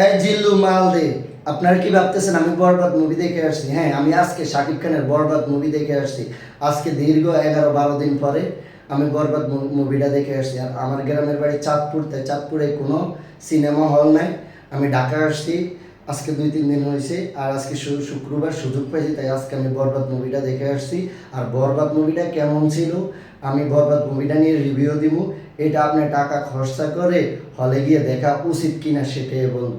এই জিল্লু মাল দে আপনারা কি ভাবতেছেন আমি বরবাদ মুভি দেখে আসছি? হ্যাঁ আমি আজকে শাকিব খানের বরবাদ মুভি দেখে আসছি। আজকে দীর্ঘ এগারো বারো দিন পরে আমি বরবাদ মুভিটা দেখে আসছি। আর আমার গ্রামের বাড়ি চাঁদপুরতে, চাঁদপুরে কোনো সিনেমা হল নাই। আমি ঢাকা আসছি। আজকে দুই, তিন দিন হয়েছে, আর আজকে শুক্রবার সুযোগ পাইছি, তাই আজকে আমি বরবাদ মুভিটা দেখে আসছি। আর বরবাদ মুভিটা কেমন ছিল, আমি বরবাদ মুভিটা নিয়ে রিভিউ দিব। এটা আপনার টাকা খরচা করে হলে গিয়ে দেখা উচিত কিনা সেটাই বলব।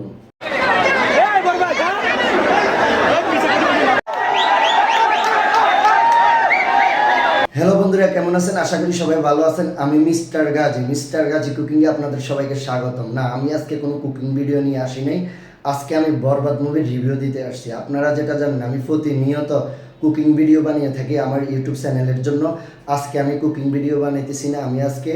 বন্ধুরা, কেমন আছেন? আশা করি সবাই ভালো আছেন। আমি মিস্টার গাজী। মিস্টার গাজী কুকিংয়ে আপনাদের সবাইকে স্বাগতম। না, আমি আজকে কোনো কুকিং ভিডিও নিয়ে আসি নাই। আজকে আমি বরবাদ মুভির রিভিউ দিতে আসছি। আপনারা যেটা জানেন, আমি প্রতিনিয়ত কুকিং ভিডিও বানিয়ে থাকি আমার ইউটিউব চ্যানেলের জন্য। আজকে আমি কুকিং ভিডিও বানাইতেছি না। আমি আজকে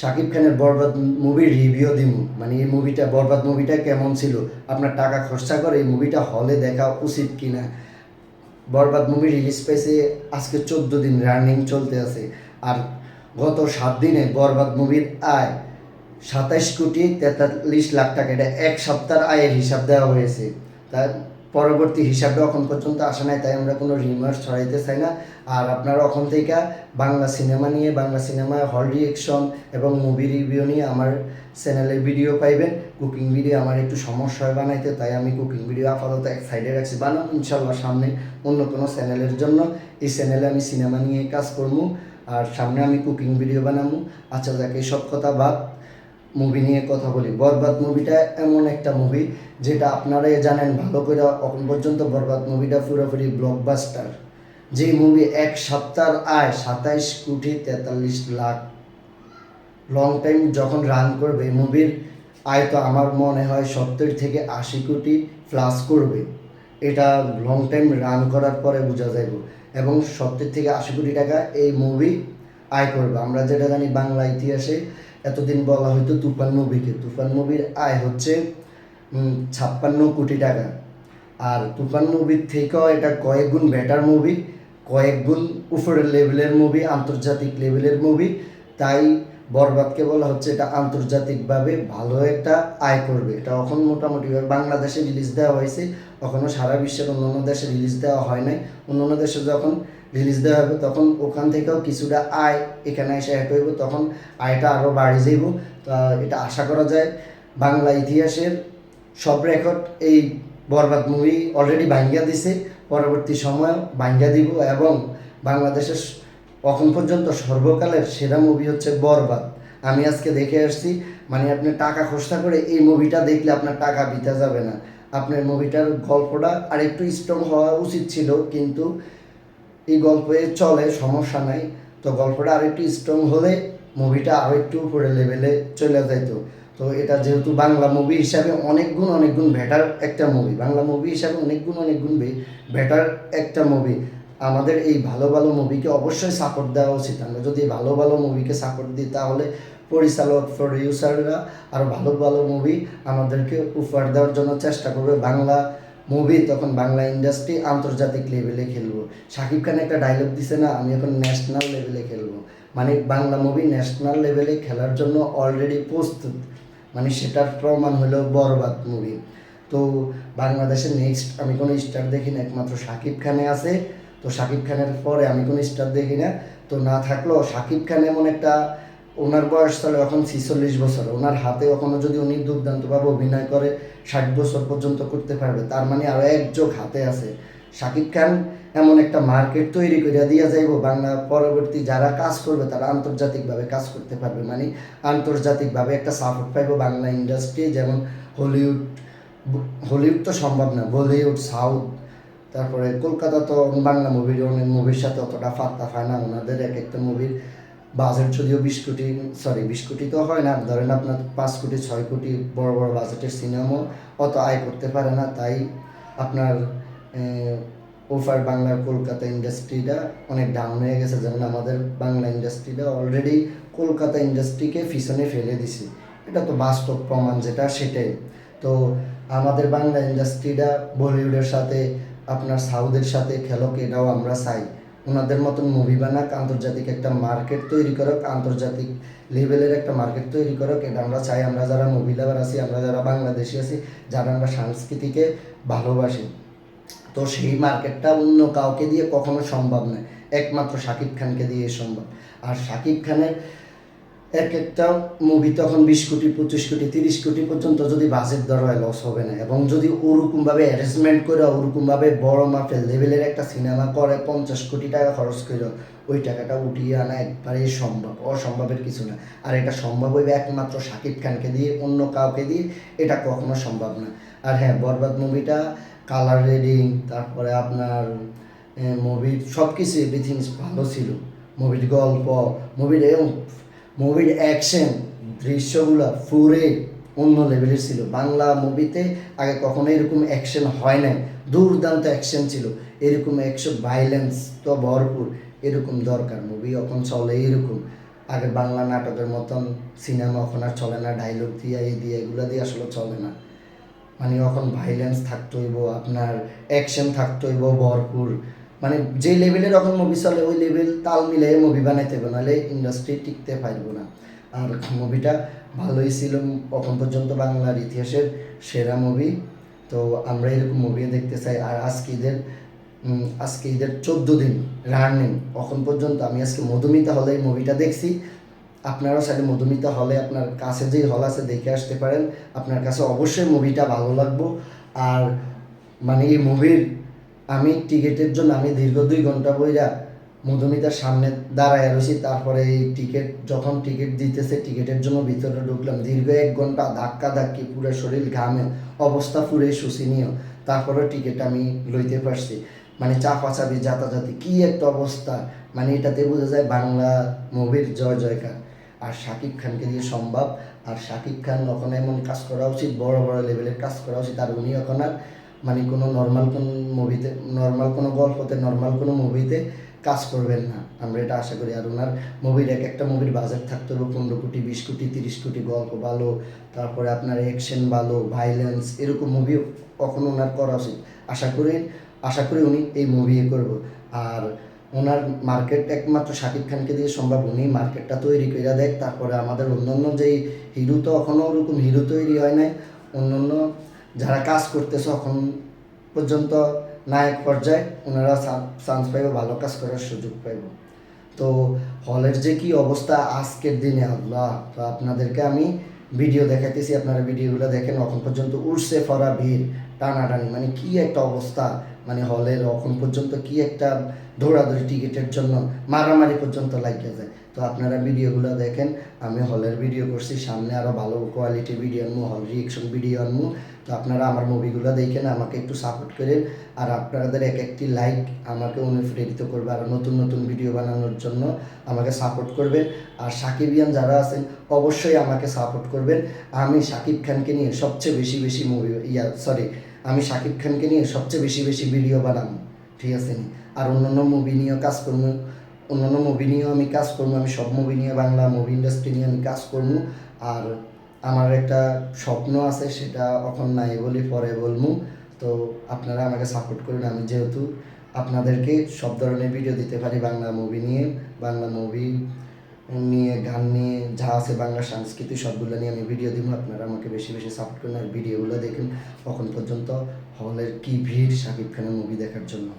শাকিব খানের বরবাদ মুভির রিভিউ দিব মানে এই মুভিটা বরবাদ মুভিটা কেমন ছিল? আপনার টাকা খরচা করে এই মুভিটা হলে দেখা উচিত কিনা? বরবাদ মুভি রিলিজ পেয়েছে আজকে চোদ্দ দিন রানিং চলতে আছে। আর গত সাত দিনে বরবাদ মুভির আয় সাতাইশ কোটি তেতাল্লিশ লাখ টাকা। এটা এক সপ্তাহের আয়ের হিসাব দেওয়া হয়েছে। তার পরবর্তী হিসাবটা এখন পর্যন্ত আসে নাই, তাই আমরা কোনো রিমার্স ছড়াইতে চাই না। আর আপনারা ওখান থেকে বাংলা সিনেমা নিয়ে, বাংলা সিনেমা হল রিয়েকশন এবং মুভি রিভিউ নিয়ে আমার চ্যানেলে ভিডিও পাইবেন। কুকিং ভিডিও আমার একটু সমস্যা হয় বানাইতে, তাই আমি কুকিং ভিডিও আপাতত এক সাইডে রাখছি। বানাবো ইনশাল্লাহ সামনে অন্য কোনো চ্যানেলের জন্য। এই চ্যানেলে আমি সিনেমা নিয়ে কাজ করব, আর সামনে আমি কুকিং ভিডিও বানাবো। আচ্ছা যাক এইসব কথা বাদ। মুভি নিয়ে কথা বলি। বরবাদ মুভিটা এমন একটা মুভি যেটা আপনারাই জানেন ভালো করে এখন পর্যন্ত বরবাদ মুভিটা পুরোপুরি ব্লকবাস্টার যে মুভি এক সপ্তাহের আয় সাতাইশ কোটি তেতাল্লিশ লাখ। লং টাইম যখন রান করবে মুভির আয় তো আমার মনে হয় সত্তর থেকে আশি কোটি প্লাস করবে। এটা লং টাইম রান করার পরে বোঝা যাবে এবং সত্তর থেকে আশি কোটি টাকা এই মুভি আয় করবে। আমরা যেটা জানি বাংলা ইতিহাসে এতদিন বলা হয়তো তুফান মুভিকে। তুফান মুভির আয় হচ্ছে ছাপ্পান্ন কোটি টাকা। আর তুফান মুভির থেকেও এটা কয়েক গুণ বেটার মুভি কয়েক গুণ উপরের লেভেলের মুভি আন্তর্জাতিক লেভেলের মুভি তাই বরবাদকে বলা হচ্ছে এটা আন্তর্জাতিকভাবে ভালো একটা আয় করবে। এটা এখন মোটামুটি বাংলাদেশে রিলিজ দেওয়া হয়েছে। এখনও সারা বিশ্বের অন্যান্য দেশে রিলিজ দেওয়া হয় নাই। অন্যান্য দেশে যখন রিলিজ দেওয়া হবে তখন ওখান থেকেও কিছুটা আয় এখানে এসে অ্যাড হইব, তখন আয়টা আরও বাড়ি যাইব। তা এটা আশা করা যায়। বাংলা ইতিহাসের সব রেকর্ড এই বরবাদ মুভি অলরেডি ভাঙ্গা দিছে। পরবর্তী সময় ভাঙ্গা দিব এবং বাংলাদেশের এখন পর্যন্ত সর্বকালের সেরা মুভি হচ্ছে বরবাদ। আমি আজকে দেখে আসছি মানে আপনি টাকা খরচা করে এই মুভিটা দেখলে আপনার টাকা বিতা যাবে না। আপনার মুভিটার গল্পটা আর একটু স্ট্রং হওয়া উচিত ছিল, কিন্তু এই গল্পে চলে, সমস্যা নাই। তো গল্পটা আর একটু স্ট্রং হলে মুভিটা আরও একটু উপরে লেভেলে চলে যাইতো। তো এটা যেহেতু বাংলা মুভি হিসাবে অনেক গুণ অনেক গুণ বেটার একটা মুভি বাংলা মুভি হিসাবে অনেক গুণ অনেক গুণ বেটার একটা মুভি আমাদের এই ভালো ভালো মুভিকে অবশ্যই সাপোর্ট দেওয়া উচিত। আমরা যদি ভালো ভালো মুভিকে সাপোর্ট দিই, তাহলে পরিচালক প্রডিউসাররা আরও ভালো ভালো মুভি আমাদেরকে উপহার দেওয়ার জন্য চেষ্টা করবে। বাংলা মুভি তখন বাংলা ইন্ডাস্ট্রি আন্তর্জাতিক লেভেলে খেলব। শাকিব খান একটা ডায়লগ দিছে না, আমি এখন ন্যাশনাল লেভেলে খেলব। মানে বাংলা মুভি ন্যাশনাল লেভেলে খেলার জন্য অলরেডি প্রস্তুত। মানে সেটার প্রমাণ হলো বরবাদ মুভি তো বাংলাদেশের নেক্সট আমি কোনো স্টার দেখি না, একমাত্র শাকিব খানে আছে। তো শাকিব খানের পরে আমি কোনো স্টার দেখি না। তো না থাকলেও শাকিব খান এমন একটা ওনার বয়স তাহলে এখন ছিচল্লিশ বছর। ওনার হাতে এখনও যদি উনি দুর্দান্তভাবে অভিনয় করে, ষাট বছর পর্যন্ত করতে পারবে, তার মানে আরও এক যোগ হাতে আছে। শাকিব খান এমন একটা মার্কেট তৈরি করে দিয়া যাইব, বাংলা পরবর্তী যারা কাজ করবে তারা আন্তর্জাতিকভাবে কাজ করতে পারবে। মানে আন্তর্জাতিকভাবে একটা সাপোর্ট পাইব বাংলা ইন্ডাস্ট্রি যেমন হলিউড হলিউড তো সম্ভব না, বলিউড, সাউথ, তারপরে কলকাতা তো বাংলা মুভির অনেক মুভির সাথে অতটা ফাত্তা পায় না, ওনাদের এক একটা মুভির বাজেট যদিও বিশ কোটি সরি বিশ কোটি তো হয় না, ধরেন আপনার পাঁচ কোটি, ছয় কোটি বড় বড় বাজেটের সিনেমাও অত আয় করতে পারে না, তাই আপনার ওফার বাংলার কলকাতা ইন্ডাস্ট্রিটা অনেক ডাউন হয়ে গেছে, যেমন আমাদের বাংলা ইন্ডাস্ট্রিটা অলরেডি কলকাতা ইন্ডাস্ট্রিকে পিছনে ফেলে দিছে। এটা তো বাস্তব প্রমাণ যেটা, সেটাই। তো আমাদের বাংলা ইন্ডাস্ট্রিটা বলিউডের সাথে, আপনার সাউথের সাথে খেলক এটাও আমরা চাই। ওনাদের মতন মুভি বানাক, আন্তর্জাতিক একটা মার্কেট তৈরি করক, আন্তর্জাতিক লেভেলের একটা মার্কেট তৈরি করক। এটা আমরা চাই, আমরা যারা মুভি লাভার আছি, আমরা যারা বাংলাদেশি আছি, যারা আমরা সংস্কৃতিকে ভালোবাসি। তো সেই মার্কেটটা অন্য কাউকে দিয়ে কখনো সম্ভব নয়। একমাত্র শাকিব খানকে দিয়ে সম্ভব। আর শাকিব খানের এক একটা মুভি তখন বিশ কোটি, পঁচিশ কোটি, তিরিশ কোটি পর্যন্ত যদি বাজেট ধরা হয় লস হবে না। এবং যদি ওরকমভাবে অ্যারেঞ্জমেন্ট করে, ওরকমভাবে বড় মাপের লেভেলের একটা সিনেমা করে, পঞ্চাশ কোটি টাকা খরচ করে, ওই টাকাটা উঠিয়ে আনা একবারে সম্ভব, অসম্ভবের কিছু না। আর এটা সম্ভব হইবে একমাত্র শাকিব খানকে দিয়ে, অন্য কাউকে দিয়ে, এটা কখনো সম্ভব না। আর হ্যাঁ বরবাদ মুভিটা কালার রেডিং তারপরে আপনার মুভির সব কিছু এভরিথিং ভালো ছিল। মুভির গল্প মুভির মুভির অ্যাকশন দৃশ্যগুলো পুরে অন্য লেভেলের ছিল। বাংলা মুভিতে আগে কখনো এরকম অ্যাকশন হয় নাই। দুর্দান্ত অ্যাকশন ছিল। এরকম অ্যাকশন ভাইলেন্স তো ভরপুর। এরকম দরকার। মুভি এখন চলে এরকম। আগে বাংলা নাটকের মতন সিনেমা এখন আর চলে না। ডায়লগ দিয়ে, এই দিয়ে, এগুলো দিয়ে আসলে চলে না। মানে এখন ভাইলেন্স থাকতে হইব, আপনার অ্যাকশন থাকতে হইব ভরপুর। মানে যে লেভেলের এখন মুভি চলে, ওই লেভেল তাল মিলে মুভি বানাইতে হবে, নাহলে ইন্ডাস্ট্রি টিকতে পারব না। আর মুভিটা ভালোই ছিল এখন পর্যন্ত বাংলার ইতিহাসের সেরা মুভি তো আমরা এরকম মুভি দেখতে চাই, আর আজকে ঈদের আজকে ঈদের চোদ্দ দিন রানিং এখন পর্যন্ত আমি আজকে মধুমিতা হলে এই মুভিটা দেখছি। আপনারাও সাইডে মধুমিতা হলে আপনার কাছে যেই হল আছে দেখে আসতে পারেন। আপনার কাছে অবশ্যই মুভিটা ভালো লাগবো। আর মানে এই মুভির আমি টিকিটের জন্য আমি দীর্ঘ দুই ঘণ্টা বইরা মধুমিতার সামনে দাঁড়ায় রয়েছি তারপরে এই টিকিট, যখন টিকিট দিতেছে, টিকিটের জন্য ভিতরে ঢুকলাম। দীর্ঘ এক ঘণ্টা ধাক্কা ধাক্কি, পুরো শরীর ঘামে, অবস্থা পুরে শোষণীয় তারপরে টিকিট আমি লইতে পারছি। মানে চাপাচাপি, যাতাযাতি, কি একটা অবস্থা। মানে এটাতে বোঝা যায় বাংলা মুভির জয় জয়কার। আর শাকিব খানকে দিয়ে সম্ভব। আর শাকিব খান ওখানে এমন কাজ করা উচিত, বড় বড় লেভেলের কাজ করা উচিত, আর উনি এখন আর মানে কোনো নর্মাল কোন মুভিতে নর্মাল কোনো গল্পতে নর্মাল কোনো মুভিতে কাজ করবেন না। আমরা এটা আশা করি। আর ওনার মুভির এক একটা মুভির বাজেট থাকতে হবে পনেরো কোটি, বিশ কোটি, তিরিশ কোটি গল্প ভালো, তারপরে আপনার অ্যাকশন ভালো ভাইলেন্স এরকম মুভি কখনো ওনার করা উচিত। আশা করি আশা করি উনি এই মুভি করব। আর ওনার মার্কেট একমাত্র শাকিব খানকে দিয়ে সম্ভব, উনি মার্কেটটা তৈরি করে দেয়। তারপরে আমাদের অন্যান্য যেই হিরো তো এখনও ওরকম হিরো তৈরি হয় নাই, অন্যান্য যারা কাজ করতেছে এখন পর্যন্ত নায়ক পর্যায়ে ওনারা চান্স পাইব, ভালো কাজ করার সুযোগ পাইব। তো হলের যে কি অবস্থা আজকের দিনে, আল্লাহ, তো আপনাদেরকে আমি ভিডিও দেখাইতেছি, আপনারা ভিডিওগুলো দেখেন, এখন পর্যন্ত উঠছে ফরা ভিড়, টানাটানি মানে কি একটা অবস্থা মানে হলের এখন পর্যন্ত কি একটা দৌড়াদৌড়ি টিকিটের জন্য, মারামারি পর্যন্ত লাগিয়ে যায়। তো আপনারা ভিডিওগুলো দেখেন, আমি হলের ভিডিও করছি, সামনে আরও ভালো কোয়ালিটির ভিডিও আনব হল রিয়েকশন ভিডিও আনব তো আপনারা আমার মুভিগুলো দেখেন, আমাকে একটু সাপোর্ট করেন। আর আপনাদের এক একটি লাইক আমাকে অনুপ্রেরিত করবে আর নতুন নতুন ভিডিও বানানোর জন্য, আমাকে সাপোর্ট করবেন। আর সাকিবিয়ান যারা আছেন, অবশ্যই আমাকে সাপোর্ট করবেন। আমি সাকিব খানকে নিয়ে সবচেয়ে বেশি বেশি মুভি ইয়া সরি আমি সাকিব খানকে নিয়ে সবচেয়ে বেশি বেশি ভিডিও বানাবো, ঠিক আছে আর অন্যান্য মুভি নিয়েও কাজ করব। অন্যান্য মুভি নিয়েও আমি কাজ করব, আমি সব মুভি নিয়ে, বাংলা মুভি ইন্ডাস্ট্রি নিয়ে আমি কাজ করব। আর আমার একটা স্বপ্ন আছে, সেটা এখন নাই বলি পরে বলব। তো আপনারা আমাকে সাপোর্ট করুন, আমি যেহেতু আপনাদেরকে সব ধরনের ভিডিও দিতে পারি, বাংলা মুভি নিয়ে, বাংলা মুভি নিয়ে, গান নিয়ে, যা আছে বাংলা সংস্কৃতি সবগুলো নিয়ে আমি ভিডিও দিব। আপনারা আমাকে বেশি বেশি সাপোর্ট করুন, আর ভিডিওগুলো দেখুন তখন পর্যন্ত হলের কি ভিড়, শাকিব খানের মুভি দেখার জন্য।